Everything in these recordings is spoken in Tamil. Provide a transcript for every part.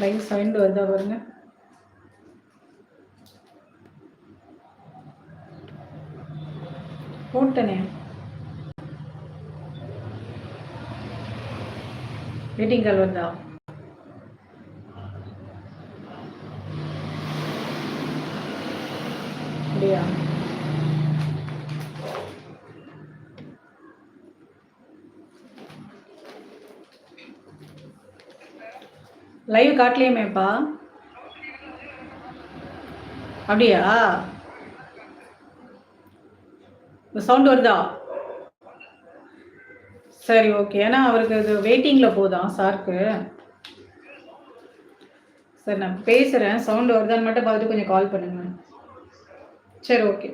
லைவ் சவுண்ட் வருதா பாருங்க. போட்டனே. வெயிட்டிங் கால் வந்தா அப்படியா லைவ் காட்டலையுமேப்பா. அப்படியா? சவுண்ட் வருதா? சரி ஓகே ஏன்னா அவருக்கு இது வெயிட்டிங்கில் போதான் சாருக்கு. சரி நான் பேசுகிறேன் சவுண்ட் வருதான்னு மட்டும் பார்த்துட்டு கொஞ்சம் கால் பண்ணுங்க. சரி okay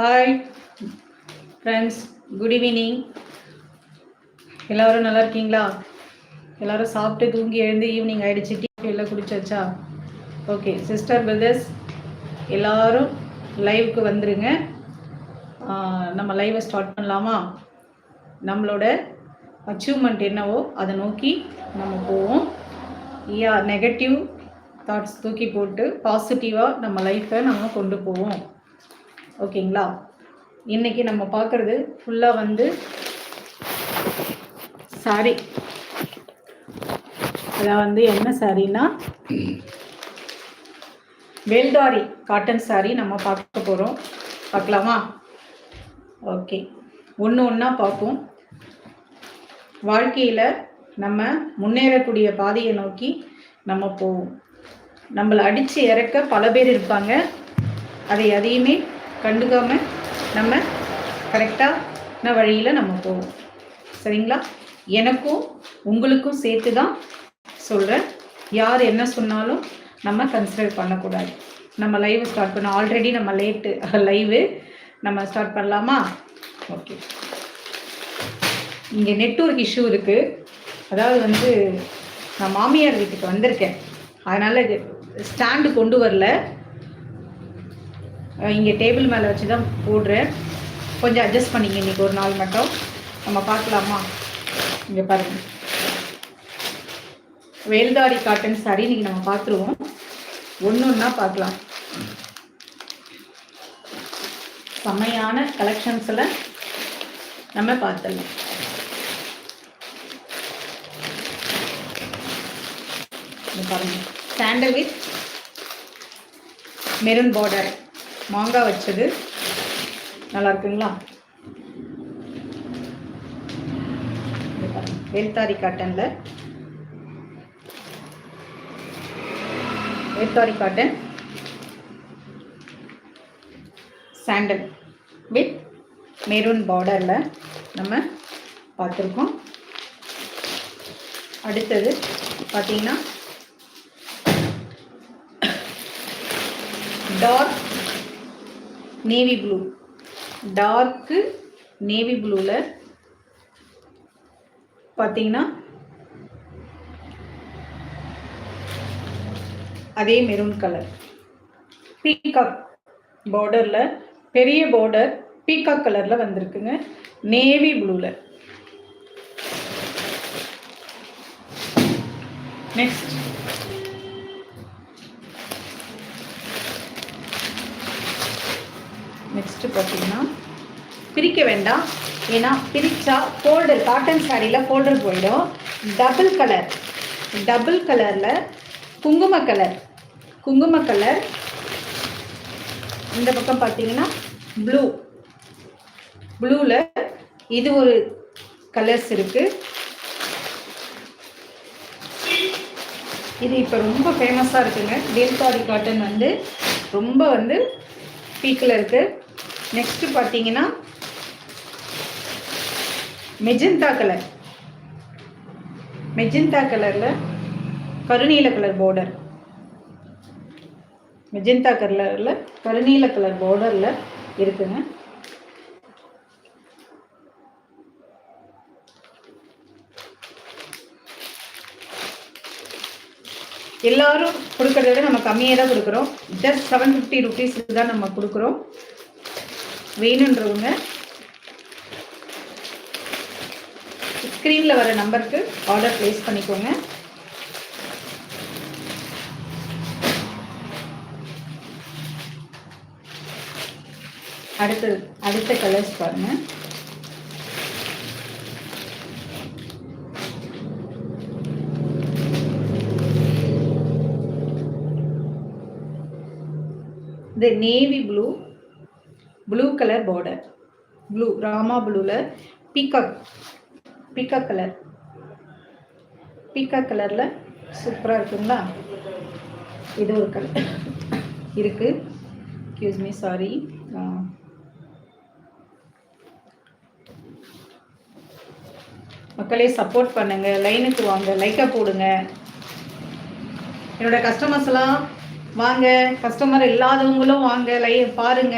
hi friends good evening எல்லோரும் நல்லா இருக்கீங்களா? எல்லாரும் சாப்பிட்டு தூங்கி எழுந்து ஈவினிங் ஆகிடுச்சு டீ எல்லாம் குடிச்சாச்சா? ஓகே சிஸ்டர் பிரதர்ஸ் எல்லோரும் லைவுக்கு வந்துருங்க. நம்ம லைவை ஸ்டார்ட் பண்ணலாமா? நம்மளோட அச்சீவ்மெண்ட் என்னவோ அதை நோக்கி நம்ம போவோம். யா நெகட்டிவ் தாட்ஸ் தூக்கி போட்டு பாசிட்டிவாக நம்ம லைஃப்பை நம்ம கொண்டு போவோம். ஓகேங்களா? இன்னைக்கு நம்ம பார்க்குறது ஃபுல்லாக வந்து சாரி அதான் வந்து என்ன சாரின்னா வேல்டாரி காட்டன் சாரி நம்ம பார்க்க போகிறோம் பார்க்கலாமா? ஓகே ஒன்று ஒன்றா பார்ப்போம். வாழ்க்கையில் நம்ம முன்னேறக்கூடிய பாதையை நோக்கி நம்ம போவோம். நம்மளை அடித்து இறக்க பல பேர் இருப்பாங்க. அதை அதையுமே கண்டுக்காமல் நம்ம கரெக்டான வழியில் நம்ம போவோம். சரிங்களா? எனக்கும் உங்களுக்கும் சேர்த்து தான் சொல்கிறேன் யார் என்ன சொன்னாலும் நம்ம கன்சிடர் பண்ணக்கூடாது. நம்ம லைவ் ஸ்டார்ட் பண்ணோம் ஆல்ரெடி நம்ம லேட்டு லைவு நம்ம ஸ்டார்ட் பண்ணலாமா? ஓகே இங்கே நெட்ஒர்க் இஷ்யூ இருக்குது அதாவது வந்து நான் மாமியார் வீட்டுக்கு வந்திருக்கேன். அதனால் இது ஸ்டாண்டு கொண்டு வரல. இங்கே டேபிள் மேலே வச்சு தான் போடுறேன். கொஞ்சம் அட்ஜஸ்ட் பண்ணிங்க இன்றைக்கி ஒரு நாள் மட்டும். நம்ம பார்க்கலாமா? இங்கே பாருங்கள் வேல்தாரி காட்டன் சாரி இன்றைக்கி நம்ம பார்த்துருவோம். ஒன்று ஒன்றா பார்க்கலாம். செம்மையான கலெக்ஷன்ஸில் நம்ம பார்த்துடலாம். பாருங்கள் பாருங்க. சாண்டல் வித் மெரூன் பார்டர் மாங்காய் வச்சது. நல்லா இருக்குங்களா வேல்தாரி காட்டனில். Veldhari cotton. Sandal with maroon பார்டரில் நம்ம பார்த்துருக்கோம். அடுத்தது பார்த்தீங்கன்னா dark navy blue dark navy ப்ளூவில் பார்த்தீங்கன்னா அதே மெரூன் கலர் பீகாக் பார்டரில் பெரிய பார்டர் பீகாக் கலரில் வந்திருக்குங்க. நேவி ப்ளூவில் நெக்ஸ்ட் நெக்ஸ்ட்டு பார்த்தீங்கன்னா பிரிக்க வேண்டாம். ஏன்னா பிரித்தா ஃபோல்டர் காட்டன் சாரியில் ஃபோல்டர் போயிடும். டபுள் கலர் டபுள் கலரில் குங்கும கலர் குங்கும கலர் இந்த பக்கம் பார்த்தீங்கன்னா ப்ளூ ப்ளூவில் இது ஒரு கலர்ஸ் இருக்குது இது இப்போ ரொம்ப ஃபேமஸாக இருக்குங்க. வேல்காரி காட்டன் வந்து ரொம்ப வந்து பீக்கில் இருக்குது நெக்ஸ்ட்டு பார்த்தீங்கன்னா மெஜெண்டா கலர் மெஜெண்டா கலரில் கருநீல கலர் பார்டர் மெஜந்தா கலரில் கருநீல கலர் பார்டரில் இருக்குங்க. எல்லாரும் கொடுக்கறத விட நம்ம கம்மியாக தான் கொடுக்குறோம். ஜஸ்ட் செவன் ஃபிஃப்டி ருபீஸ்க்கு தான் நம்ம கொடுக்குறோம். வேணுன்றவங்க ஸ்க்ரீனில் வர நம்பருக்கு ஆர்டர் ப்ளேஸ் பண்ணிக்கோங்க. அடுத்து அடுத்த கலர்ஸ் பாருங்கள் இது navy blue blue colour border blue Rama ப்ளூவில் பீகாக் பீகாக் கலர் பீகாக் கலரில் சூப்பராக இருக்குங்களா? இது ஒரு கலர் இருக்குது எக்ஸ்கியூஸ் மீ சாரி மக்களே சப்போர்ட் பண்ணுங்க. லைனுக்கு வாங்க. லைக்கை போடுங்க. என்னோட கஸ்டமர்ஸ் எல்லாம் வாங்க. கஸ்டமர் இல்லாதவங்களும் வாங்க. லை பாருங்க.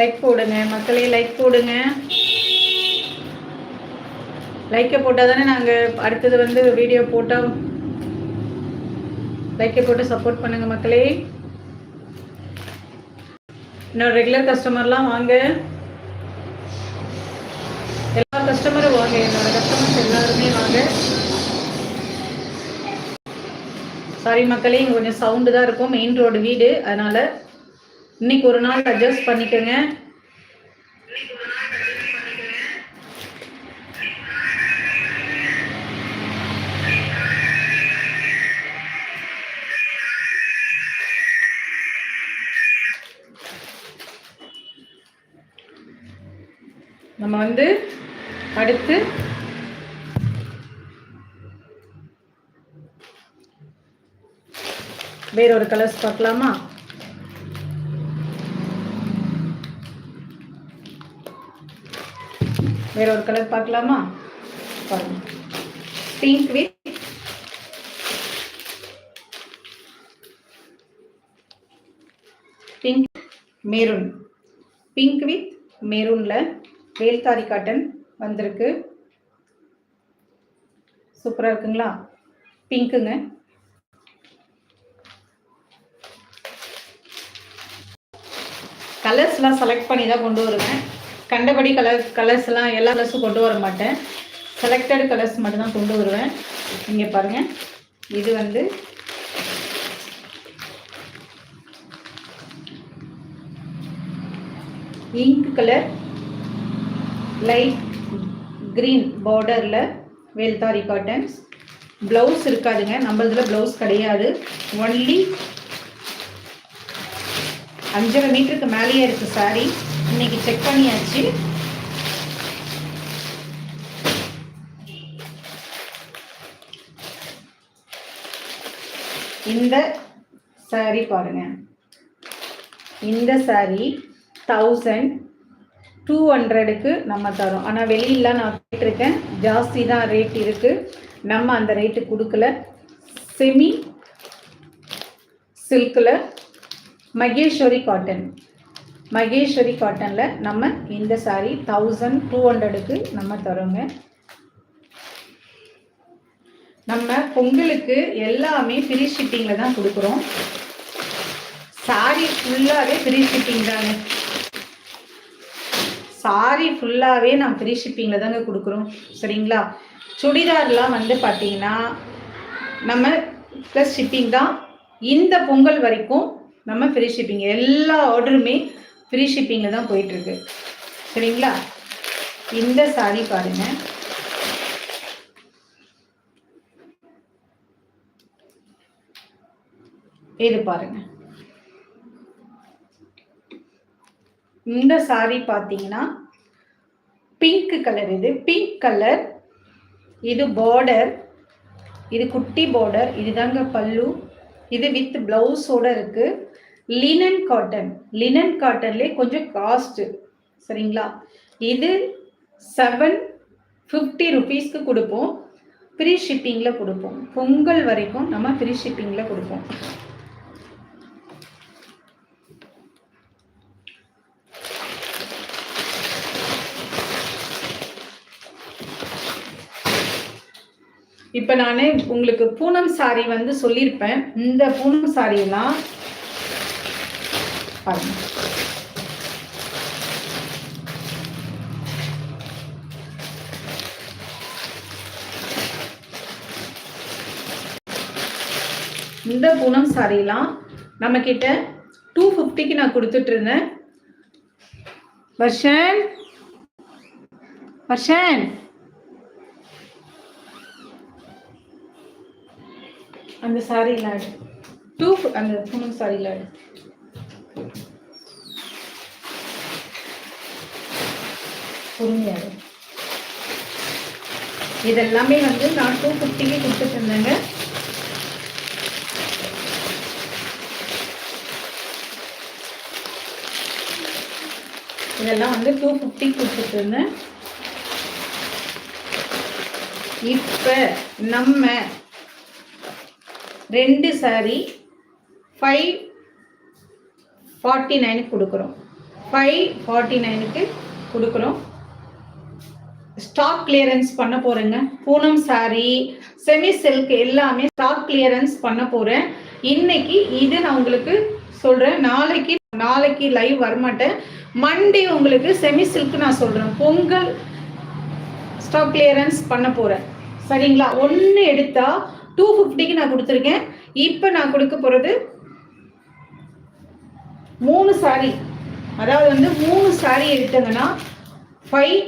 லைக் போடுங்க. மக்களே லைக் போடுங்க. லைக்கை போட்டால் தானே நாங்கள் அடுத்தது வந்து வீடியோ போட்டால் லைக்கை போட்டு சப்போர்ட் பண்ணுங்க மக்களே. இன்னொரு ரெகுலர் கஸ்டமர்லாம் வாங்க. எல்லா கஸ்டமரும் வாங்க. என்னோட கஸ்டமர்ஸ் எல்லாருமே வாங்க. சாரி மக்களே இங்கே கொஞ்சம் சவுண்டு தான் இருக்கும். மெயின் ரோடு வீடு. அதனால் இன்னைக்கு ஒரு நாள் அட்ஜஸ்ட் பண்ணிக்கோங்க. நம்ம வந்து அடுத்து வேறொரு கலர்ஸ் பார்க்கலாமா? வேற ஒரு கலர் பார்க்கலாமா? பாருங்க. Pink with pink maroon pink with மெரூனில் வேல்தாரி cotton வந்திருக்கு. சூப்பராக இருக்குங்களா? பிங்க்குங்க கலர்ஸ்லாம் செலக்ட் பண்ணி தான் கொண்டு வருவேன். கண்டபடி கலர் கலர்ஸ்லாம் எல்லா கலர்ஸும் கொண்டு வர மாட்டேன். செலக்டட் கலர்ஸ் மட்டும்தான் கொண்டு வருவேன். இங்கே பாருங்கள் இது வந்து இங்க் கலர் லைட் க்ரீன் பார்டரில் வேல்தாரி காட்டன்ஸ் ப்ளவுஸ் இருக்காதுங்க. நம்மளதில் ப்ளவுஸ் கிடையாது. ஒன்லி அஞ்சரை மீட்டருக்கு மேலேயே இருக்குது சாரீ இன்னைக்கு செக் பண்ணியாச்சு. இந்த சாரி பாருங்க. இந்த சாரி தௌசண்ட் டூ ஹண்ட்ரடுக்கு நம்ம தரோம். ஆனால் வெளியில் நான் கேட்டிருக்கேன். ஜாஸ்தி தான் ரேட் இருக்குது நம்ம அந்த ரேட்டு கொடுக்கல. செமி சில்கில் மகேஸ்வரி காட்டன் மகேஸ்வரி காட்டனில் நம்ம இந்த சாரீ தௌசண்ட் டூ ஹண்ட்ரடுக்கு நம்ம தரோங்க. நம்ம பொங்கலுக்கு எல்லாமே ஃப்ரீ ஷிப்பிங்கில் தான் கொடுக்குறோம். சாரி ஃபுல்லாகவே ஃப்ரீ ஷிப்பிங் தாங்க. சாரி ஃபுல்லாகவே நான் ஃப்ரீ ஷிப்பிங்கில் தாங்க கொடுக்குறோம். சரிங்களா? சுடிதார்லாம் வந்து பார்த்தீங்கன்னா நம்ம ப்ளஸ் ஷிப்பிங் தான். இந்த பொங்கல் வரைக்கும் நம்ம ஃப்ரீ ஷிப்பிங் எல்லா ஆர்டருமே ஃப்ரீ ஷிப்பிங்கில் தான் போயிட்டுருக்கு. சரிங்களா? இந்த சாரி பாருங்க. இது பாருங்க. இந்த சாரி பார்த்தீங்கன்னா பிங்க் கலர் இது. பிங்க் கலர் இது பார்டர் இது குட்டி பார்டர் இதுதாங்க பல்லு. இது வித் பிளவுஸோட இருக்குது லினன் காட்டன் லினன் காட்டன்லேயே கொஞ்சம் காஸ்ட் சரிங்களா? இது செவன் ஃபிஃப்டி ருபீஸ்க்கு கொடுப்போம். ஃப்ரீ ஷிப்பிங்கில் கொடுப்போம். பொங்கல் வரைக்கும் நம்ம ஃப்ரீ ஷிப்பிங்கில் கொடுப்போம். இப்போ நான் உங்களுக்கு பூனம் சாரி வந்து சொல்லியிருப்பேன் இந்த பூனம் சாரியெல்லாம் பாருங்க இந்த பூனம் சாரியெல்லாம் நம்ம கிட்ட டூ ஃபிஃப்டிக்கு நான் கொடுத்துட்டு இருந்தேன் வர்ஷன். வர்ஷன். அந்த சாரியில் ஆடு டூ அந்த பூனம் சாரியில் பொறுமையாக. இதெல்லாமே வந்து நான் டூ ஃபிஃப்டிக்கு கொடுத்துட்டு இருந்தேங்க. இதெல்லாம் வந்து டூ ஃபிஃப்டி கொடுத்துட்டு இருந்தேன். இப்போ நம்ம ரெண்டு சாரி ஃபைவ் ஃபார்ட்டி நைனுக்கு கொடுக்குறோம். ஃபைவ் ஃபார்ட்டி நைனுக்கு கொடுக்குறோம். ஸ்டாக் கிளியரன்ஸ் பண்ண போகிறேங்க பூனம் சாரி செமி சில்க் எல்லாமே ஸ்டாக் கிளியரன்ஸ் பண்ண போகிறேன் இன்னைக்கு இது நான் உங்களுக்கு சொல்கிறேன் நாளைக்கு நாளைக்கு லைவ் வரமாட்டேன். மண்டே உங்களுக்கு செமி சில்க் நான் சொல்கிறேன் பொங்கல் ஸ்டாக் கிளியரன்ஸ் பண்ண போகிறேன் சரிங்களா? ஒன்று எடுத்தால் டூ ஃபிஃப்டிக்கு நான் கொடுத்துருக்கேன். இப்போ நான் கொடுக்க போகிறது மூணு சாரி அதாவது வந்து மூணு சாரி எடுத்தங்கன்னா ஃபைவ்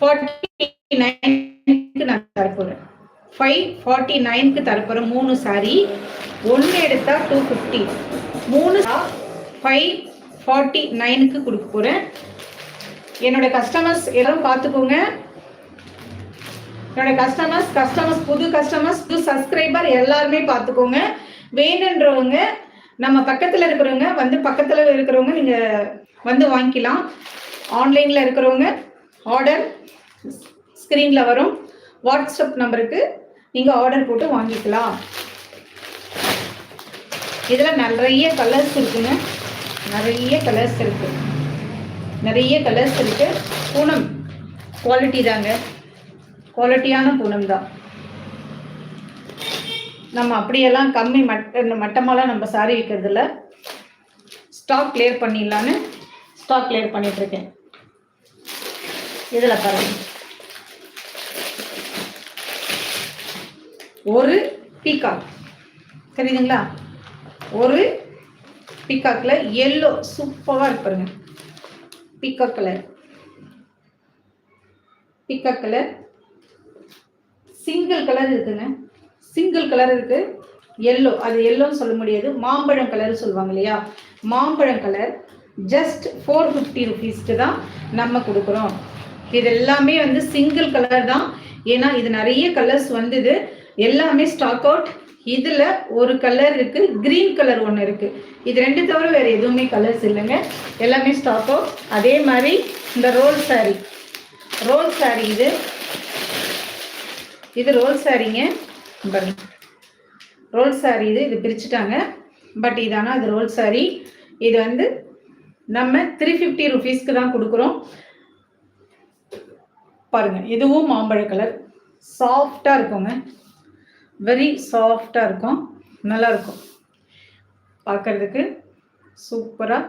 ஃபார்ட்டி நைனுக்கு நான் தரப்போகிறேன் ஃபைவ் ஃபார்ட்டி நைனுக்கு தரப்போகிறேன் மூணு சாரி ஒன்று எடுத்தால் டூ ஃபிஃப்டி மூணு ஃபைவ் ஃபார்ட்டி நைனுக்கு கொடுக்க போகிறேன் என்னோட கஸ்டமர்ஸ் எல்லாரும் பார்த்துக்கோங்க. என்னோட கஸ்டமர்ஸ் கஸ்டமர்ஸ் புது கஸ்டமர்ஸ் புது சப்ஸ்கிரைபர் எல்லாருமே பார்த்துக்கோங்க. வேணுன்றவங்க நம்ம பக்கத்தில் இருக்கிறவங்க வந்து பக்கத்தில் இருக்கிறவங்க நீங்கள் வந்து வாங்கிக்கலாம். ஆன்லைனில் இருக்கிறவங்க ஆர்டர் ஸ்க்ரீனில் வரும். வாட்ஸ்அப் நம்பருக்கு நீங்கள் ஆர்டர் போட்டு வாங்கிக்கலாம். இதில் நிறைய கலர்ஸ் இருக்குங்க. நிறைய கலர்ஸ் இருக்குது நிறைய கலர்ஸ் இருக்கு. பூனம் குவாலிட்டி தாங்க. குவாலிட்டியான பூனம் தான். நம்ம அப்படியெல்லாம் கம்மி மட்ட மட்டமாலாம் நம்ம சாரி விற்கிறதில்ல ஸ்டாக் கிளியர் பண்ணிடலான்னு ஸ்டாக் கிளியர் பண்ணிகிட்ருக்கேன் இதில் பாருங்க. ஒரு பீகாக் தெரியுதுங்களா? ஒரு பீகாக்கில் எல்லோ சூப்பராக இருப்பாருங்க peacock colour peacock colour single colour இருக்குங்க. சிங்கிள் கலர் இருக்கு. எல்லோ அது எல்லோன்னு சொல்ல முடியாது. மாம்பழம் கலர் சொல்லுவாங்க இல்லையா? மாம்பழம் கலர் ஜஸ்ட் ஃபோர் ஃபிஃப்டி ருபீஸ்க்கு தான் நம்ம கொடுக்குறோம். இது எல்லாமே வந்து சிங்கிள் கலர் தான். ஏன்னா இது நிறைய கலர்ஸ் வந்தது. எல்லாமே ஸ்டாக் அவுட் இதில் ஒரு கலர் இருக்கு கிரீன் கலர் ஒன்று இருக்கு. இது ரெண்டு தவிர வேற எதுவுமே கலர்ஸ் இல்லைங்க. எல்லாமே ஸ்டாக் அவுட் அதே மாதிரி இந்த ரோல் saree. ரோல் saree இது. இது ரோல் சாரீங்க பாருங்க. ரோல் saree இது. இது பிரிச்சுட்டாங்க. பட் இதானா அது ரோல் saree. இது வந்து நம்ம த்ரீ ஃபிஃப்டி ருபீஸ்க்கு தான் கொடுக்குறோம். பாருங்க இதுவும் மாம்பழ கலர் சாஃப்டாக இருக்குங்க. வெரி சாஃப்டாக இருக்கும். நல்லா இருக்கும் பார்க்கறதுக்கு சூப்பராக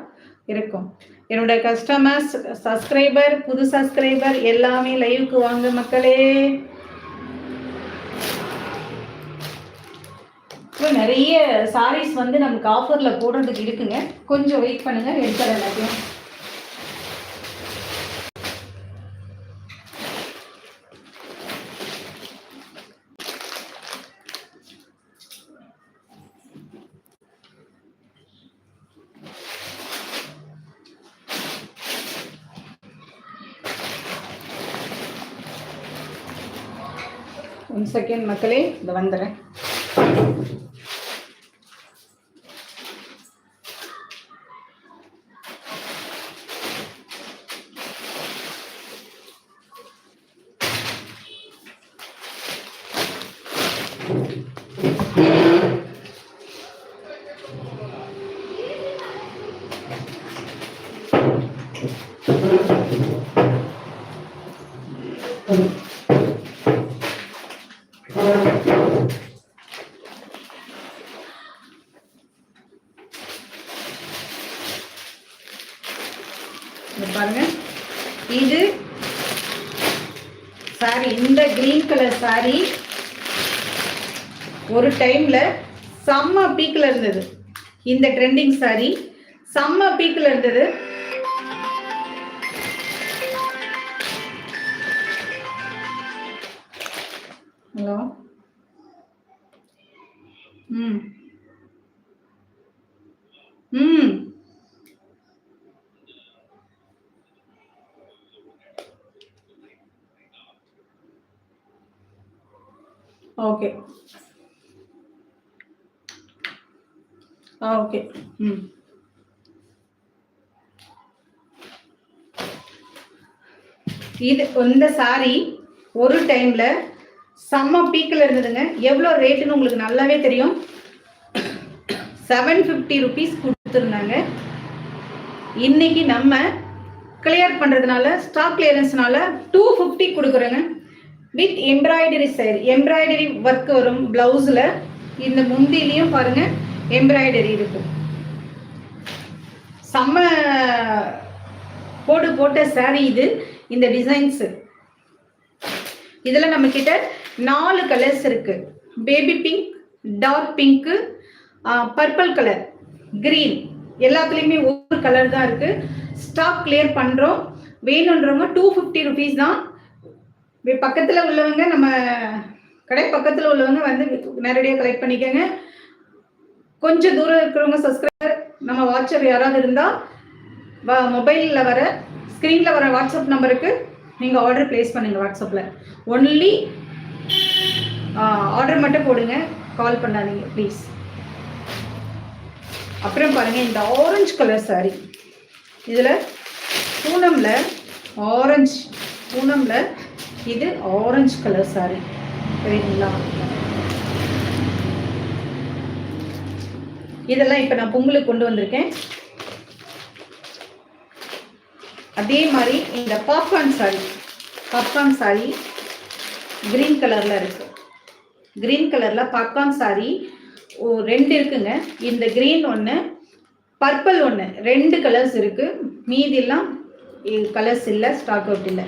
இருக்கும். என்னோட கஸ்டமர்ஸ் சப்ஸ்கிரைபர் புது சப்ஸ்கிரைபர் எல்லாமே லைவுக்கு வாங்க மக்களே. இப்போ நிறைய சாரீஸ் வந்து நமக்கு ஆஃபரில் போடுறதுக்கு இருக்குங்க. கொஞ்சம் வெயிட் பண்ணுங்க எடுத்துற எல்லாத்தையும். செகண்ட் மக்களே இந்த வந்துடுறேன் இங்க பாருங்க இது சாரி இந்த கிரீன் கலர் சாரி ஒரு டைம்ல செம்ம பீக்ல இருந்தது. இந்த ட்ரெண்டிங் சாரி செம்ம பீக்ல இருந்தது. ஹலோ? ம். ம். ஓகே. Ah okay. ம். இது இந்த சாரி ஒரு டைம்ல செம்ம பீக்கில் இருந்ததுங்க. எவ்வளோ ரேட்டுன்னு உங்களுக்கு நல்லாவே தெரியும். செவன் ஃபிஃப்டி ருபீஸ் கொடுத்துருந்தாங்க. இன்னைக்கு நம்ம கிளியர் பண்ணுறதுனால ஸ்டாக் கிளியரன்ஸ்னால டூ ஃபிஃப்டி கொடுக்குறோங்க. With embroidery side embroidery work வரும் ப்ளவுஸில் இந்த முந்திலையும் பாருங்கள் எம்ப்ராய்டரி இருக்கும். செம்ம போடு போட்ட சாரி இது இந்த டிசைன்ஸு இதில் நம்ம கிட்ட நாலு கலர்ஸ் இருக்கு. Baby pink dark pink purple colour green எல்லாத்துலேயுமே ஒவ்வொரு கலர் தான் இருக்கு. ஸ்டாக் கிளியர் பண்ணுறோம் வேணுன்றவங்க டூ ஃபிஃப்டி ருபீஸ் தான். பக்கத்தில் உள்ளவங்க நம்ம கடை பக்கத்தில் உள்ளவங்க வந்து நேரடியாக கலெக்ட் பண்ணிக்கோங்க. கொஞ்சம் தூரம் இருக்கிறவங்க சப்ஸ்கிரைபர் நம்ம வாட்சர் யாராவது இருந்தால் மொபைலில் வர ஸ்க்ரீனில் வர வாட்ஸ்அப் நம்பருக்கு நீங்கள் ஆர்டர் ப்ளேஸ் பண்ணுங்கள் வாட்ஸ்அப்பில் ஒன்லி ஆர்டர் மட்டும் போடுங்க. கால் பண்ணாதீங்க ப்ளீஸ் அப்புறம் பாருங்கள் இந்த ஆரஞ்சு கலர் saree. இதில் பூனமில் ஆரஞ்சு பூனமில் இது ஆரஞ்சு கலர் saree. சரிங்களா? இதெல்லாம் இப்போ நான் பொங்கலுக்கு கொண்டு வந்திருக்கேன். அதே மாதிரி இந்த popcorn sari popcorn sari green கலரில் இருக்கு. கிரீன் கலரில் பாப்கார்ன் சாரி ஓ ரெண்டு இருக்குங்க. இந்த கிரீன் ஒன்று பர்பிள் ஒன்று ரெண்டு கலர்ஸ் இருக்குது மீதிலாம் கலர்ஸ் இல்லை ஸ்டாக் அவுட் இல்லை.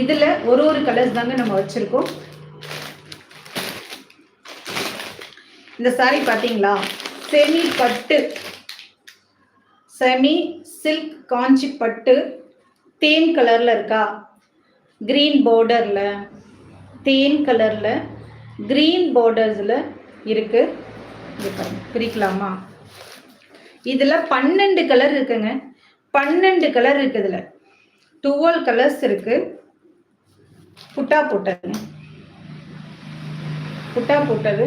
இதில் ஒரு ஒரு கலர்ஸ் தாங்க நம்ம வச்சுருக்கோம். இந்த சாரி பார்த்தீங்களா செமி பட்டு செமி சில்க் காஞ்சி பட்டு தேன் கலரில் இருக்கா? க்ரீன் பார்டரில் தேன் கலரில் க்ரீன் பார்டர்ஸில் இருக்குது பிரிக்கலாமா? இதில் பன்னெண்டு கலர் இருக்குங்க. பன்னெண்டு கலர் இருக்குது இதில். டுவெல் கலர்ஸ் இருக்குது புட்டா போட்டதுங்க புட்டா போட்டது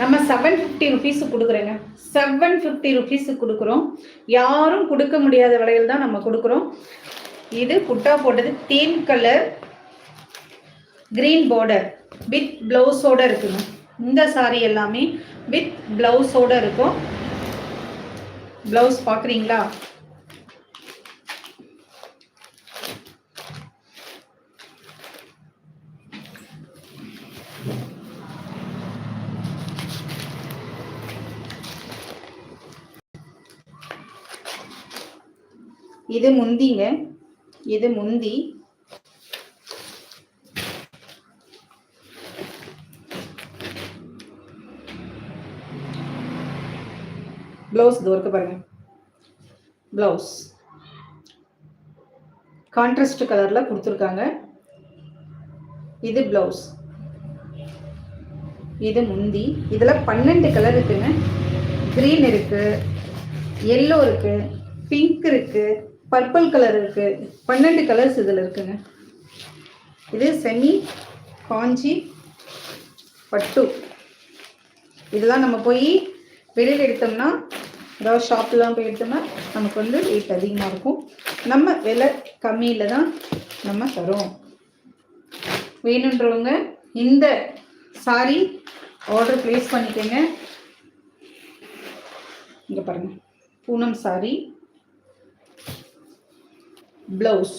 நம்ம செவன் ஃபிஃப்டி ருபீஸ் கொடுக்குறேங்க. செவன் ஃபிஃப்டி ருபீஸ் கொடுக்குறோம். யாரும் கொடுக்க முடியாத விலையில் தான் நம்ம கொடுக்குறோம். இது குட்டா போட்டது theme colour green border with ப்ளவுஸோட இருக்குங்க. இந்த சாரி எல்லாமே வித் ப்ளவுஸோட இருக்கும். ப்ளவுஸ் பார்க்குறீங்களா இது முந்திங்க. இது முந்தி. ப்ளவுஸ் இது ஒர்க்கு பாருங்க. ப்ளவுஸ் கான்ட்ராஸ்ட் கலர்ல கொடுத்துருக்காங்க. இது ப்ளவுஸ் இது முந்தி. இதில் பன்னெண்டு கலர் இருக்குங்க. க்ரீன் இருக்கு. எல்லோ இருக்கு. பிங்க் இருக்குது பர்பிள் கலர் இருக்கு. பன்னெண்டு கலர்ஸ் இதில் இருக்குங்க. இது செமி காஞ்சி பட்டு. இதெல்லாம் நம்ம போய் வெளியில் எடுத்தோம்னா ஏதாவது ஷாப்லாம் போய் எடுத்தோம்னா நமக்கு வந்து ரேட் அதிகமாக இருக்கும். நம்ம விலை கம்மியில் தான் நம்ம தரோம். வேணுன்றவங்க இந்த சாரி ஆர்டர் ப்ளேஸ் பண்ணிக்கோங்க. இங்கே பாருங்க. பூனம் சாரி ப்ளவுஸ்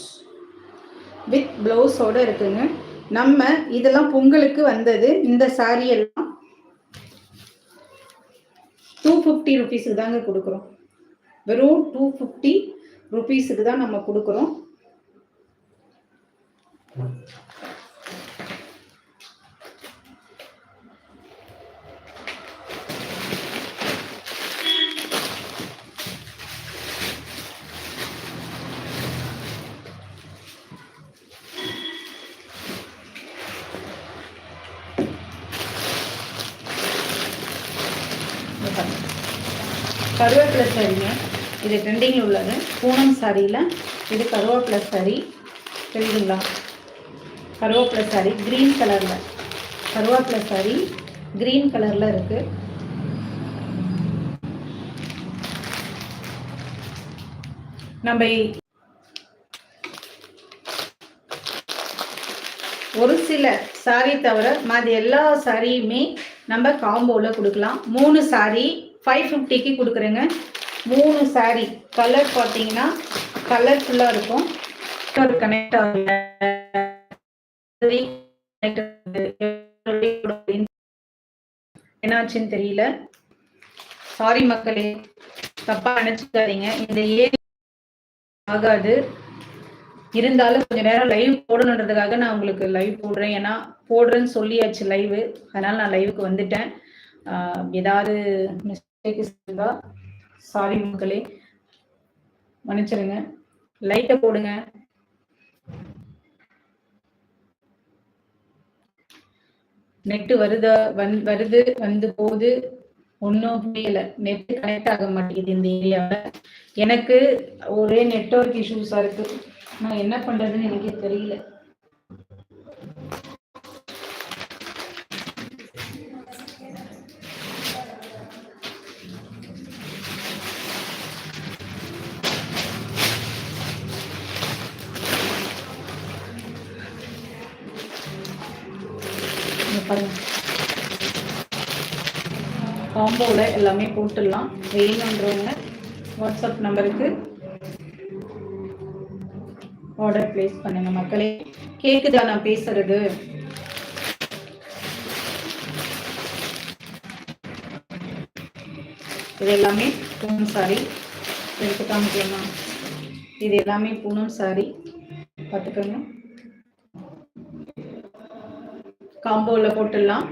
வித் ப்ளவுஸோடு இருக்குங்க. நம்ம இதெல்லாம் பொங்கலுக்கு வந்தது இந்த சாரீ எல்லாம் டூ ஃபிஃப்டி ருபீஸுக்கு தாங்க கொடுக்குறோம். வெறும் டூ ஃபிஃப்டி ருபீஸுக்கு தான் நம்ம கொடுக்குறோம் கருவேப்பிலை சாரிங்க இது ட்ரெண்டிங்கில் உள்ளது. பூனம் சாரியில் இது கருவேப்பிலை சாரி. தெரியுதுங்களா? கருவேப்பிலை சாரி. க்ரீன் கலரில் கருவேப்பிலை சாரி. க்ரீன் கலரில் இருக்குது நம்ம ஒரு சில சாரி தவிர மாதிரி எல்லா சாரியுமே நம்ம காம்போவில் கொடுக்கலாம். மூணு சாரி ஃபைவ் ஃபிஃப்டிக்கு கொடுக்குறேங்க. மூணு சாரி கலர் பார்த்தீங்கன்னா கலர்ஃபுல்லாக இருக்கும். ஒரு கனெக்ட் ஆகல. என்னாச்சுன்னு தெரியல. சாரி மக்களே. தப்பா நினைச்சுக்காதீங்க. இந்த ஏரி ஆகாது. இருந்தாலும் கொஞ்ச நேரம் லைவ் போடணுன்றதுக்காக நான் உங்களுக்கு லைவ் போடுறேன். ஏன்னா போடுறேன்னு சொல்லியாச்சு லைவ் அதனால நான் லைவுக்கு வந்துட்டேன். ஏதாவது மிஸ்டேக் இருந்தா சாரி மக்களே. மன்னிச்சிருங்க. லைட்டை போடுங்க. நெட்டு வருதா? வந் வருது வந்து போகுது. ஒன்றும் புரியல. நெட் கனெக்ட் ஆக மாட்டேங்குது இந்த ஏரியாவில் எனக்கு ஒரே நெட்ஒர்க் இஷ்யூஸாக இருக்கு. நான் என்ன பண்ணுறதுன்னு எனக்கே தெரியல. காம்போவில் எல்லாமே போட்டுடலாம். வேணுன்றவங்க வாட்ஸ்அப் நம்பருக்கு ஆர்டர் பிளேஸ் பண்ணுங்க மக்களே. கேக்குதா நான் பேசுறது? இது எல்லாமே பூனம் சாரி எடுத்து காமிக்கலாமா இது எல்லாமே பூனம் சாரி பார்த்துக்கோங்க. காம்போவில் போட்டுடலாம்.